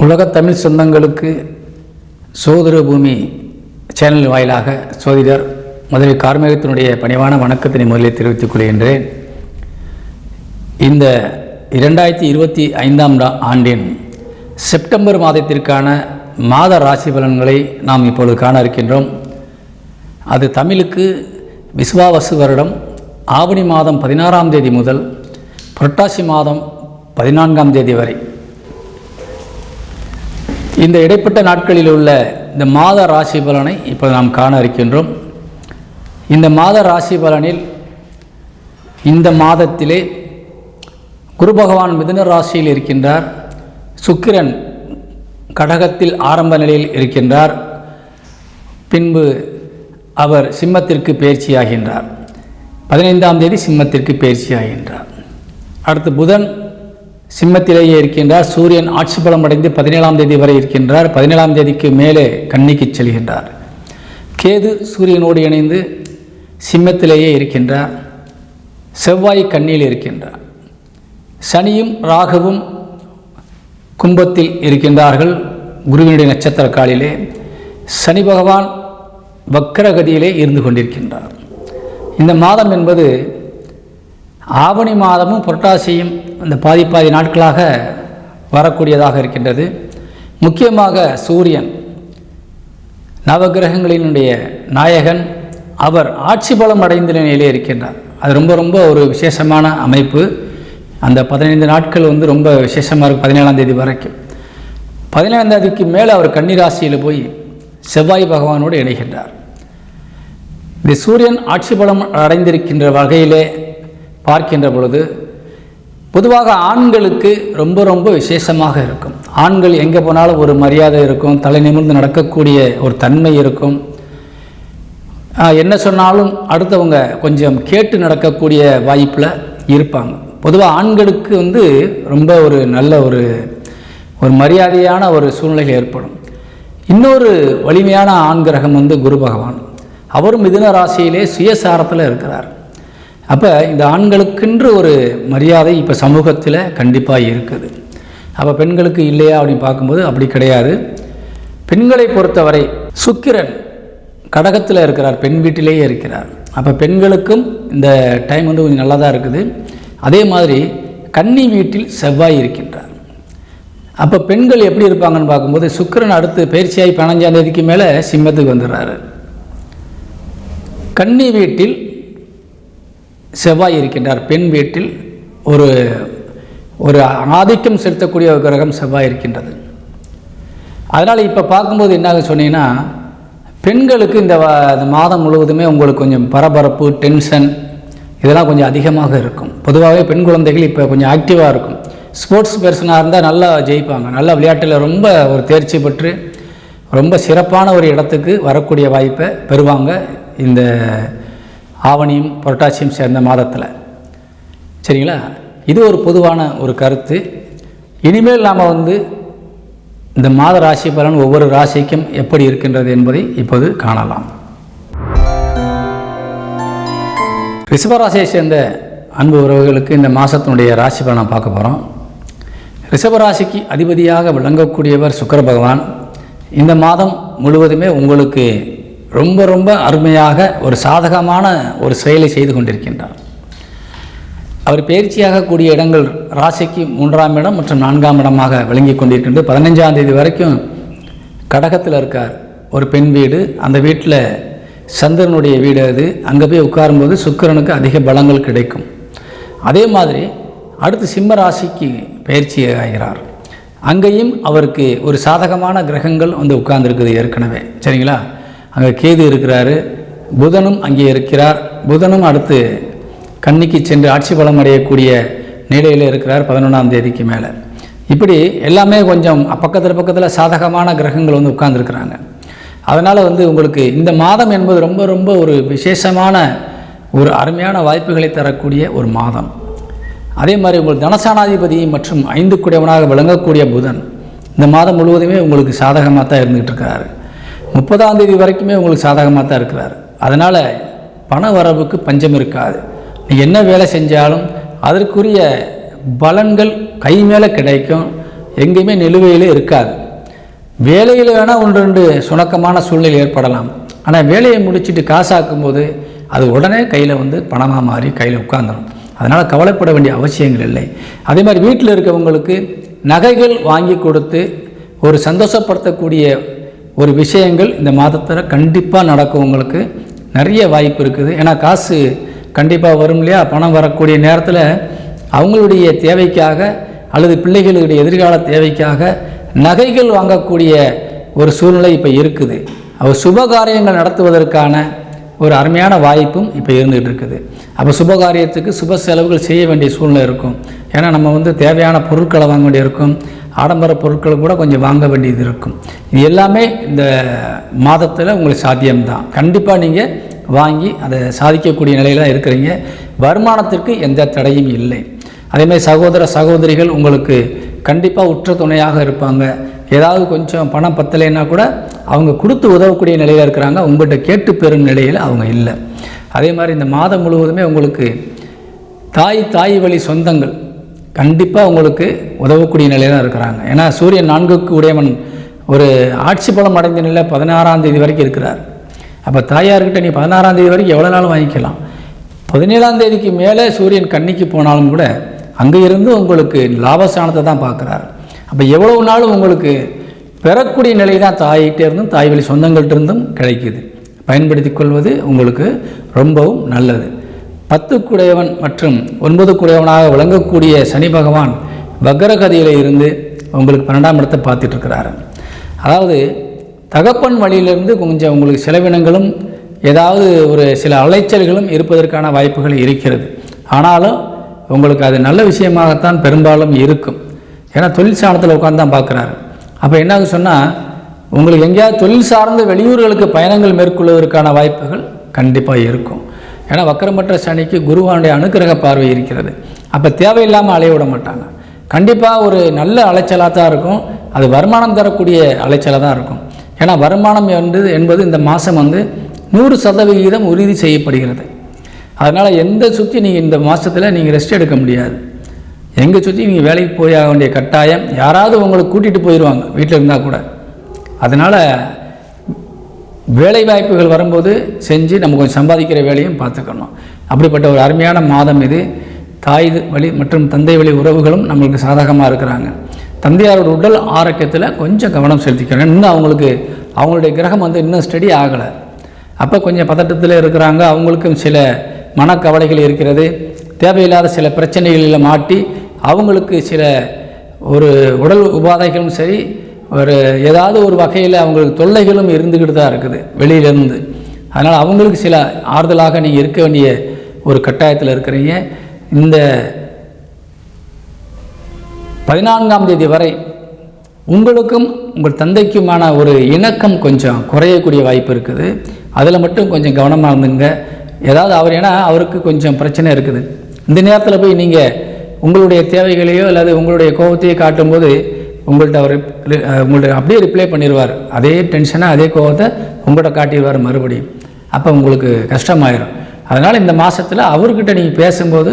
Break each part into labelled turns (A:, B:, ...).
A: உலகத் தமிழ் சொந்தங்களுக்கு சோதர பூமி சேனல் வாயிலாக சோதிடர் முதலில் கார்மேகத்தினுடைய பணிவான வணக்கத்தினை முதலில் தெரிவித்துக் கொள்கின்றேன். இந்த இரண்டாயிரத்தி இருபத்தி ஐந்தாம் ஆண்டின் செப்டம்பர் மாதத்திற்கான மாத ராசி பலன்களை நாம் இப்பொழுது காண இருக்கின்றோம். அது தமிழுக்கு விஸ்வாவசு வருடம் ஆவணி மாதம் பதினாறாம் தேதி முதல் புரட்டாசி மாதம் பதினான்காம் தேதி வரை. இந்த இடைப்பட்ட நாட்களில் உள்ள இந்த மாத ராசி பலனை இப்போ நாம் காண இருக்கின்றோம். இந்த மாத ராசி பலனில் இந்த மாதத்திலே குரு பகவான் மிதுன ராசியில் இருக்கின்றார். சுக்கிரன் கடகத்தில் ஆரம்ப நிலையில் இருக்கின்றார். பின்பு அவர் சிம்மத்திற்கு பயிற்சியாகின்றார். பதினைந்தாம் தேதி சிம்மத்திற்கு பயிற்சியாகின்றார். அடுத்து புதன் சிம்மத்திலேயே இருக்கின்றார். சூரியன் ஆட்சி பலம் அடைந்து பதினேழாம் தேதி வரை இருக்கின்றார். பதினேழாம் தேதிக்கு மேலே கன்னிக்கு செல்கின்றார். கேது சூரியனோடு இணைந்து சிம்மத்திலேயே இருக்கின்றார். செவ்வாய் கண்ணியில் இருக்கின்றார். சனியும் ராகுவும் கும்பத்தில் இருக்கின்றார்கள். குருவினுடைய நட்சத்திர காலிலே சனி பகவான் வக்கரகதியிலே இருந்து கொண்டிருக்கின்றார். இந்த மாதம் என்பது ஆவணி மாதமும் புரட்டாசியும் அந்த பாதி பாதி நாட்களாக வரக்கூடியதாக இருக்கின்றது. முக்கியமாக சூரியன் நவகிரகங்களினுடைய நாயகன் அவர் ஆட்சி பலம் அடைந்த நிலையிலே இருக்கின்றார். அது ரொம்ப ரொம்ப ஒரு விசேஷமான அமைப்பு. அந்த பதினைந்து நாட்கள் வந்து ரொம்ப விசேஷமாக இருக்கும் பதினேழாம் தேதி வரைக்கும். பதினேழாம் தேதிக்கு மேலே அவர் கன்னிராசியில் போய் செவ்வாய் பகவானோடு இணைகின்றார். இந்த சூரியன் ஆட்சி பலம் அடைந்திருக்கின்ற வகையிலே பார்க்கின்ற பொழுது பொதுவாக ஆண்களுக்கு ரொம்ப ரொம்ப விசேஷமாக இருக்கும். ஆண்கள் எங்கே போனாலும் ஒரு மரியாதை இருக்கும் தலை நிமிர்ந்து நடக்கக்கூடிய ஒரு தன்மை இருக்கும். என்ன சொன்னாலும் அடுத்தவங்க கொஞ்சம் கேட்டு நடக்கக்கூடிய வாய்ப்பில் இருப்பாங்க. பொதுவாக ஆண்களுக்கு வந்து ரொம்ப ஒரு நல்ல ஒரு ஒரு மரியாதையான ஒரு சூழ்நிலை ஏற்படும். இன்னொரு வலிமையான ஆண் கிரகம் வந்து குரு பகவான். அவரும் மிதுன ராசியிலே சுயசாரத்தில் இருக்கிறார். அப்போ இந்த ஆண்களுக்கென்று ஒரு மரியாதை இப்போ சமூகத்தில் கண்டிப்பாக இருக்குது. அப்போ பெண்களுக்கு இல்லையா அப்படின்னு பார்க்கும்போது அப்படி கிடையாது. பெண்களை பொறுத்தவரை சுக்கிரன் கடகத்தில் இருக்கிறார் பெண் வீட்டிலேயே இருக்கிறார். அப்போ பெண்களுக்கும் இந்த டைம் வந்து கொஞ்சம் நல்லா தான் இருக்குது. அதே மாதிரி கன்னி வீட்டில் செவ்வாய் இருக்கின்றார். அப்போ பெண்கள் எப்படி இருப்பாங்கன்னு பார்க்கும்போது சுக்கிரன் அடுத்து பயிற்சியாகி பதினஞ்சாம் தேதிக்கு மேலே சிம்மத்துக்கு வந்துடுறாரு. கன்னி வீட்டில் செவ்வாய் இருக்கின்றார். பெண் வீட்டில் ஒரு ஒரு ஆதிக்கம் செலுத்தக்கூடிய ஒரு கிரகம் செவ்வாய் இருக்கின்றது. அதனால் இப்போ பார்க்கும்போது என்னாக சொன்னீங்கன்னா பெண்களுக்கு இந்த இந்த மாதம் முழுவதுமே உங்களுக்கு கொஞ்சம் பரபரப்பு டென்ஷன் இதெல்லாம் கொஞ்சம் அதிகமாக இருக்கும். பொதுவாகவே பெண் குழந்தைகள் இப்போ கொஞ்சம் ஆக்டிவாக இருக்கும். ஸ்போர்ட்ஸ் பர்சனாக இருந்தால் நல்லா ஜெயிப்பாங்க. நல்லா விளையாட்டில் ரொம்ப ஒரு தேர்ச்சி பெற்று ரொம்ப சிறப்பான ஒரு இடத்துக்கு வரக்கூடிய வாய்ப்பை பெறுவாங்க இந்த ஆவணியும் புரட்டாசியும் சேர்ந்த மாதத்தில். சரிங்களா? இது ஒரு பொதுவான ஒரு கருத்து. இனிமேல் நாம் வந்து இந்த மாத ராசி பலன் ஒவ்வொரு ராசிக்கும் எப்படி இருக்கின்றது என்பதை இப்போது காணலாம். ரிஷபராசியை சேர்ந்த அன்பு உறவுகளுக்கு இந்த மாதத்தினுடைய ராசி பலனை பார்க்க போகிறோம் ரிஷபராசிக்கு அதிபதியாக விளங்கக்கூடியவர் சுக்கர பகவான். இந்த மாதம் முழுவதுமே உங்களுக்கு ரொம்ப ரொம்ப அருமையாக ஒரு சாதகமான ஒரு செயலை செய்து கொண்டிருக்கின்றார். அவர் பயிற்சியாக கூடிய இடங்கள் ராசிக்கு மூன்றாம் இடம் மற்றும் நான்காம் இடமாக விளங்கி கொண்டிருக்கின்றது. பதினஞ்சாம் தேதி வரைக்கும் கடகத்தில் இருக்கார். ஒரு பெண் வீடு. அந்த வீட்டில் சந்திரனுடைய வீடு அது. அங்கே போய் உட்காரும்போது சுக்கிரனுக்கு அதிக பலங்கள் கிடைக்கும். அதே மாதிரி அடுத்து சிம்ம ராசிக்கு பயிற்சி ஆகிறார் அங்கேயும் அவருக்கு ஒரு சாதகமான கிரகங்கள் வந்து உட்கார்ந்துருக்குது ஏற்கனவே. சரிங்களா? அங்கே கேது இருக்கிறாரு. புதனும் அங்கே இருக்கிறார். புதனும் அடுத்து கன்னிக்கு சென்று ஆட்சி பலம் அடையக்கூடிய நிலையில் இருக்கிறார் பதினொன்றாம் தேதிக்கு மேலே. இப்படி எல்லாமே கொஞ்சம் பக்கத்தில் பக்கத்தில் சாதகமான கிரகங்கள் வந்து உட்கார்ந்துருக்குறாங்க. அதனால் வந்து உங்களுக்கு இந்த மாதம் என்பது ரொம்ப ரொம்ப ஒரு விசேஷமான ஒரு அருமையான வாய்ப்புகளை தரக்கூடிய ஒரு மாதம். அதே மாதிரி உங்கள் தனசானாதிபதி மற்றும் ஐந்து குடையவனாக விளங்கக்கூடிய புதன் இந்த மாதம் முழுவதுமே உங்களுக்கு சாதகமாக தான் இருந்துகிட்டு இருக்கிறாரு முப்பதாம் தேதி வரைக்குமே உங்களுக்கு சாதகமாக தான் இருக்கிறார். அதனால் பண வரவுக்கு பஞ்சம் இருக்காது. நீ என்ன வேலை செஞ்சாலும் அதற்குரிய பலன்கள் கை மேலே கிடைக்கும். எங்கேயுமே நிலுவையில் இருக்காது. வேலையில் வேணால் ஒன்று ரெண்டு சுணக்கமான சூழ்நிலை ஏற்படலாம். ஆனால் வேலையை முடிச்சுட்டு காசாக்கும் போது அது உடனே கையில் வந்து பணமாக மாறி கையில் உட்காந்துரும் அதனால் கவலைப்பட வேண்டிய அவசியங்கள் இல்லை. அதே மாதிரி வீட்டில் இருக்கவங்களுக்கு நகைகள் வாங்கி கொடுத்து ஒரு சந்தோஷப்படுத்தக்கூடிய ஒரு விஷயங்கள் இந்த மாதத்தில் கண்டிப்பாக நடக்கும் உங்களுக்கு. நிறைய வாய்ப்பு இருக்குது. ஏன்னா காசு கண்டிப்பாக வரும் இல்லையா? பணம் வரக்கூடிய நேரத்தில் அவங்களுடைய தேவைக்காக அல்லது பிள்ளைகளுடைய எதிர்கால தேவைக்காக நகைகள் வாங்கக்கூடிய ஒரு சூழ்நிலை இப்போ இருக்குது. அவர் சுபகாரியங்கள் நடத்துவதற்கான ஒரு அருமையான வாய்ப்பும் இப்போ இருந்துகிட்டு இருக்குது. அப்போ சுபகாரியத்துக்கு சுப செலவுகள் செய்ய வேண்டிய சூழ்நிலை இருக்கும். ஏன்னா நம்ம வந்து தேவையான பொருட்களை வாங்க வேண்டியிருக்கும். ஆடம்பர பொருட்கள் கூட கொஞ்சம் வாங்க வேண்டியது இருக்கும். இது எல்லாமே இந்த மாதத்தில் உங்களுக்கு சாத்தியம்தான். கண்டிப்பாக நீங்கள் வாங்கி அதை சாதிக்கக்கூடிய நிலையில் தான் இருக்கிறீங்க. வருமானத்திற்கு எந்த தடையும் இல்லை. அதேமாதிரி சகோதர சகோதரிகள் உங்களுக்கு கண்டிப்பாக உற்ற துணையாக இருப்பாங்க. ஏதாவது கொஞ்சம் பணம் பத்தலைன்னா கூட அவங்க கொடுத்து உதவக்கூடிய நிலையில் இருக்கிறாங்க. உங்கள்கிட்ட கேட்டு பெறும் நிலையில் அவங்க இல்லை. அதே மாதிரி இந்த மாதம் முழுவதுமே உங்களுக்கு தாய் தாய் வழி சொந்தங்கள் கண்டிப்பாக உங்களுக்கு உதவக்கூடிய நிலையில் தான் இருக்கிறாங்க. ஏன்னா சூரியன் நான்குக்கு உடையவன் ஒரு ஆட்சி பலம் அடைந்த நிலை பதினாறாம் தேதி வரைக்கும் இருக்கிறார். அப்போ தாயார்கிட்ட நீ பதினாறாம் தேதி வரைக்கும் எவ்வளோ நாள் வாங்கிக்கலாம்? பதினேழாம் தேதிக்கு மேலே சூரியன் கன்னிக்கு போனாலும் கூட அங்கே இருந்து உங்களுக்கு லாபஸ்தானத்தை தான் பார்க்குறாரு. அப்போ எவ்வளவு நாளும் உங்களுக்கு பெறக்கூடிய நிலை தான் தாயிட்டே இருந்தும் தாய் வழி சொந்தங்கள்ட்ட இருந்தும் கிடைக்குது. பயன்படுத்தி கொள்வது உங்களுக்கு ரொம்பவும் நல்லது. பத்து குடையவன் மற்றும் ஒன்பது குடையவனாக விளங்கக்கூடிய சனி பகவான் வக்ரகதியில் இருந்து உங்களுக்கு பன்னெண்டாம் இடத்தை பார்த்துட்ருக்கிறாரு அதாவது தகப்பன் வழியிலிருந்து கொஞ்சம் உங்களுக்கு செலவினங்களும் ஏதாவது ஒரு சில அலைச்சல்களும் இருப்பதற்கான வாய்ப்புகள் இருக்கிறது. ஆனாலும் உங்களுக்கு அது நல்ல விஷயமாகத்தான் பெரும்பாலும் இருக்கும். ஏன்னா தொழில் சாணத்தில் உட்காந்து தான் பார்க்குறாரு. அப்போ என்ன சொன்னால் உங்களுக்கு எங்கேயாவது தொழில் சார்ந்த வெளியூர்களுக்கு பயணங்கள் மேற்கொள்வதற்கான வாய்ப்புகள் கண்டிப்பாக இருக்கும். ஏன்னா வக்கரமற்ற சனிக்கு குருவானுடைய அனுக்கிரக பார்வை இருக்கிறது. அப்போ தேவையில்லாமல் அலைய விட மாட்டாங்க. கண்டிப்பாக ஒரு நல்ல அலைச்சலாக தான் இருக்கும். அது வருமானம் தரக்கூடிய அலைச்சலாக தான் இருக்கும். ஏன்னா வருமானம் என்பது என்பது இந்த மாதம் வந்து நூறு சதவிகிதம் உறுதி செய்யப்படுகிறது. அதனால் எந்த சுற்றி நீங்கள் இந்த மாதத்தில் நீங்கள் ரெஸ்ட் எடுக்க முடியாது. எங்கே சுற்றி நீங்கள் வேலைக்கு போய் ஆக வேண்டிய கட்டாயம் யாராவது உங்களை கூட்டிகிட்டு போயிடுவாங்க வீட்டில் இருந்தால் கூட. அதனால் வேலை வாய்ப்புகள் வரும்போது செஞ்சு நம்ம கொஞ்சம் சம்பாதிக்கிற வேலையும் பார்த்துக்கணும். அப்படிப்பட்ட ஒரு அருமையான மாதம் இது. தாய் வழி மற்றும் தந்தை வழி உறவுகளும் நம்மளுக்கு சாதகமாக இருக்கிறாங்க. தந்தையாரோட உடல் ஆரோக்கியத்தில் கொஞ்சம் கவனம் செலுத்திக்கிறாங்க இன்னும் அவங்களுக்கு அவங்களுடைய கிரகம் வந்து இன்னும் ஸ்டடி ஆகலை. அப்போ கொஞ்சம் பதட்டத்தில் இருக்கிறாங்க. அவங்களுக்கும் சில மனக்கவலைகள் இருக்கிறது. தேவையில்லாத சில பிரச்சனைகளில் மாட்டி அவங்களுக்கு சில ஒரு உடல் உபாதைகளும் சரி ஒரு ஏதாவது ஒரு வகையில் அவங்களுக்கு தொல்லைகளும் இருந்துக்கிட்டு தான் இருக்குது வெளியிலேருந்து. அதனால் அவங்களுக்கு சில ஆறுதலாக நீங்கள் இருக்க வேண்டிய ஒரு கட்டாயத்தில் இருக்கிறீங்க. இந்த பதினான்காம் தேதி வரை உங்களுக்கும் உங்கள் தந்தைக்குமான ஒரு இணக்கம் கொஞ்சம் குறையக்கூடிய வாய்ப்பு இருக்குது. அதில் மட்டும் கொஞ்சம் கவனமாக இருந்துங்க. ஏதாவது அவர் ஏன்னா அவருக்கு கொஞ்சம் பிரச்சனை இருக்குது. இந்த நேரத்தில் போய் நீங்கள் உங்களுடைய தேவைகளையோ அல்லது உங்களுடைய கோபத்தையோ காட்டும்போது உங்கள்கிட்ட அவர் உங்கள்கிட்ட அப்படியே ரிப்ளை பண்ணிடுவார் அதே டென்ஷனாக அதே கோபத்தை உங்கள்கிட்ட காட்டிடுவார் மறுபடியும். அப்போ உங்களுக்கு கஷ்டமாயிரும். அதனால் இந்த மாதத்தில் அவர்கிட்ட நீங்கள் பேசும்போது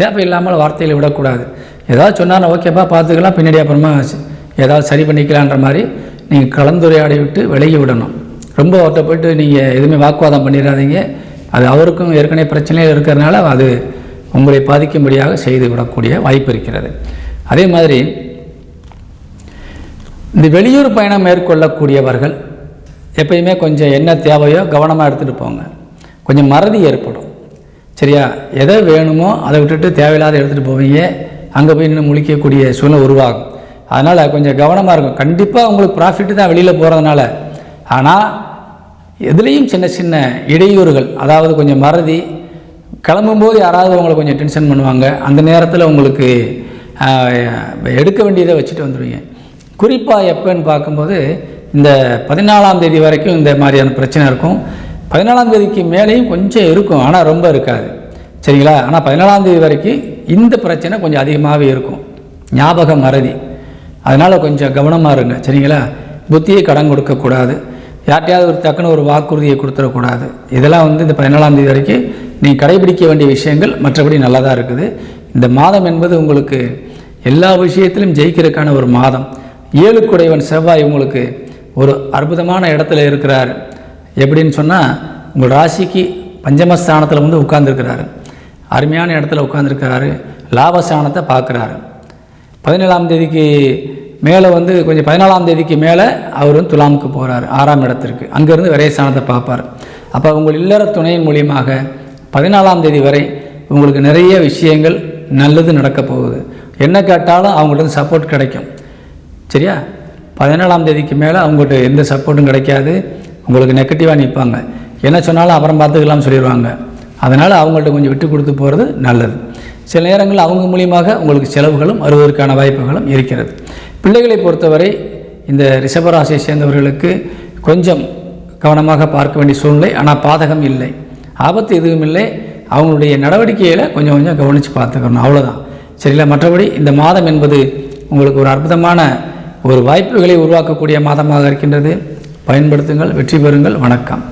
A: தேவையில்லாமல் வார்த்தையில் விடக்கூடாது. ஏதாவது சொன்னாலும் ஓகேப்பா பார்த்துக்கலாம் பின்னாடி அப்புறமா ஏதாவது சரி பண்ணிக்கலான்ற மாதிரி நீங்கள் கலந்துரையாடி விட்டு விலகி விடணும். ரொம்ப அவர்கிட்ட போயிட்டு நீங்கள் எதுவுமே வாக்குவாதம் பண்ணிடாதீங்க. அது அவருக்கும் ஏற்கனவே பிரச்சனையில் இருக்கிறதுனால அது உங்களை பாதிக்கும்படியாக செய்து விடக்கூடிய வாய்ப்பு இருக்கிறது. அதே மாதிரி இந்த வெளியூர் பயணம் மேற்கொள்ளக்கூடியவர்கள் எப்பயுமே கொஞ்சம் என்ன தேவையோ கவனமாக எடுத்துகிட்டு போங்க. கொஞ்சம் மறதி ஏற்படும். சரியா? எதை வேணுமோ அதை விட்டுட்டு தேவையில்லாத எடுத்துகிட்டு போவீங்க. அங்கே போய் இன்னும் முழிக்கக்கூடிய சூழ்நிலை உருவாகும். அதனால் கொஞ்சம் கவனமாக இருக்கும் கண்டிப்பாக உங்களுக்கு ப்ராஃபிட்டு தான் வெளியில் போகிறதுனால ஆனால் எதுலேயும் சின்ன சின்ன இடையூறுகள் அதாவது கொஞ்சம் மறதி கிளம்பும்போது யாராவது உங்களை கொஞ்சம் டென்ஷன் பண்ணுவாங்க. அந்த நேரத்தில் உங்களுக்கு எடுக்க வேண்டியதை வச்சுட்டு வந்துடுவீங்க குறிப்பாக எப்போன்னு பார்க்கும்போது இந்த பதினாலாம் தேதி வரைக்கும் இந்த மாதிரியான பிரச்சனை இருக்கும். பதினாலாம் தேதிக்கு மேலேயும் கொஞ்சம் இருக்கும் ஆனால் ரொம்ப இருக்காது. சரிங்களா? ஆனால் பதினாலாம் தேதி வரைக்கும் இந்த பிரச்சனை கொஞ்சம் அதிகமாகவே இருக்கும். ஞாபக மறதி. அதனால் கொஞ்சம் கவனமாக இருங்க சரிங்களா? புத்தியை கடன் கொடுக்கக்கூடாது. யார்கிட்டையாவது ஒரு டக்குன்னு ஒரு வாக்குறுதியை கொடுத்துடக்கூடாது. இதெல்லாம் வந்து இந்த பதினாலாம் தேதி வரைக்கும் நீங்கள் கடைபிடிக்க வேண்டிய விஷயங்கள் மற்றபடி நல்லா தான் இருக்குது. இந்த மாதம் என்பது உங்களுக்கு எல்லா விஷயத்திலும் ஜெயிக்கிறதுக்கான ஒரு மாதம். ஏழுக்குடையவன் செவ்வாய் உங்களுக்கு ஒரு அற்புதமான இடத்துல இருக்கிறார். எப்படின்னு சொன்னால் உங்கள் ராசிக்கு பஞ்சமஸ்தானத்தில் வந்து உட்கார்ந்துருக்கிறாரு. அருமையான இடத்துல உட்காந்துருக்கிறாரு லாபஸ்தானத்தை பார்க்குறாரு. பதினேழாம் தேதிக்கு மேலே வந்து கொஞ்சம் பதினாலாம் தேதிக்கு மேலே அவர் வந்து துலாமுக்கு போகிறார் ஆறாம் இடத்திற்கு. அங்கேருந்து விரையஸ்தானத்தை பார்ப்பார். அப்போ உங்கள் இல்லற துணையின் மூலியமாக பதினாலாம் தேதி வரை உங்களுக்கு நிறைய விஷயங்கள் நல்லது நடக்க போகுது. என்ன கேட்டாலும் அவங்கள்ட்ட சப்போர்ட் கிடைக்கும். சரியா? பதினேழாம் தேதிக்கு மேலே அவங்ககிட்ட எந்த சப்போர்ட்டும் கிடைக்காது. உங்களுக்கு நெகட்டிவாக நிற்பாங்க என்ன சொன்னாலும் அப்புறம் பார்த்துக்கலாம்னு சொல்லிடுவாங்க அதனால் அவங்கள்ட்ட கொஞ்சம் விட்டு கொடுத்து போகிறது நல்லது. சில நேரங்களில் அவங்க மூலியமாக உங்களுக்கு செலவுகளும் வருவதற்கான வாய்ப்புகளும் இருக்கிறது. பிள்ளைகளை பொறுத்தவரை இந்த ரிஷபராசியை சேர்ந்தவர்களுக்கு கொஞ்சம் கவனமாக பார்க்க வேண்டிய சூழ்நிலை. ஆனால் பாதகம் இல்லை. ஆபத்து எதுவும் இல்லை. அவங்களுடைய நடவடிக்கையில் கொஞ்சம் கொஞ்சம் கவனித்து பார்த்துக்கணும். அவ்வளோதான் சரிங்களா மற்றபடி இந்த மாதம் என்பது உங்களுக்கு ஒரு அற்புதமான ஒரு வாய்ப்புகளை உருவாக்கக்கூடிய மாதமாக இருக்கின்றது. பயன்படுத்துங்கள் வெற்றி பெறுங்கள். வணக்கம்.